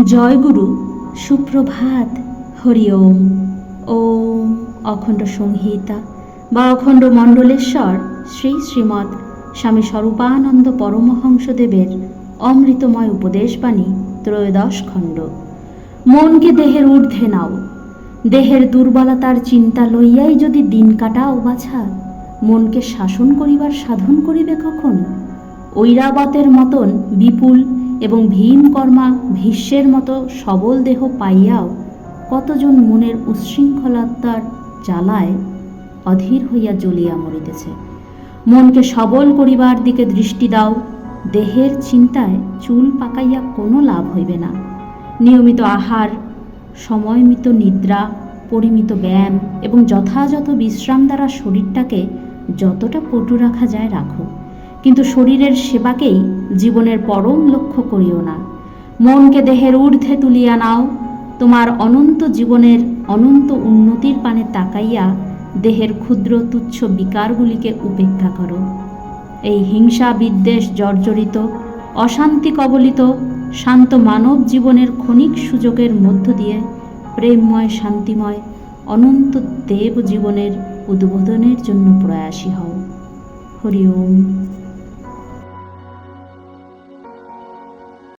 জয়গুরু, সুপ্রভাত, হরি ওম। ওম অখণ্ড সংহিতা বা অখণ্ড মণ্ডলেশ্বর শ্রী শ্রীমৎ স্বামী স্বরূপানন্দ পরমহংসদেবের অমৃতময় উপদেশবাণী, ত্রয়োদশ খণ্ড। মনকে দেহের ঊর্ধ্বে নাও। দেহের দুর্বলতার চিন্তা লইয়াই যদি দিন কাটাও বাছা, মনকে শাসন করিবার সাধন করিবে কখন? ঐরাবতের মতন বিপুল এবং ভীমকর্মা ভীষ্মের মতো সবল দেহ পাইয়াও কতজন মনের উচ্ছৃঙ্খলতার জ্বালায় অধীর হইয়া জ্বলিয়া মরিতেছে। মনকে সবল করিবার দিকে দৃষ্টি দাও, দেহের চিন্তায় চুল পাকাইয়া কোনো লাভ হইবে না। নিয়মিত আহার, সময়মিত নিদ্রা, পরিমিত ব্যায়াম এবং যথাযথ বিশ্রাম দ্বারা শরীরটাকে যতটা পটু রাখা যায় রাখো। কিন্তু শরীরের সেবাকেই জীবনের পরম লক্ষ্য করিও না। মনকে দেহের ঊর্ধ্বে তুলিয়া নাও। তোমার অনন্ত জীবনের অনন্ত উন্নতির পানে তাকাইয়া দেহের ক্ষুদ্র তুচ্ছ বিকারগুলিকে উপেক্ষা করো। এই হিংসা বিদ্বেষ জর্জরিত, অশান্তি কবলিত, শান্ত মানব জীবনের ক্ষণিক সুযোগের মধ্য দিয়ে প্রেমময়, শান্তিময়, অনন্ত দেব জীবনের উদ্বোধনের জন্য প্রয়াসী হও। হরি ওম।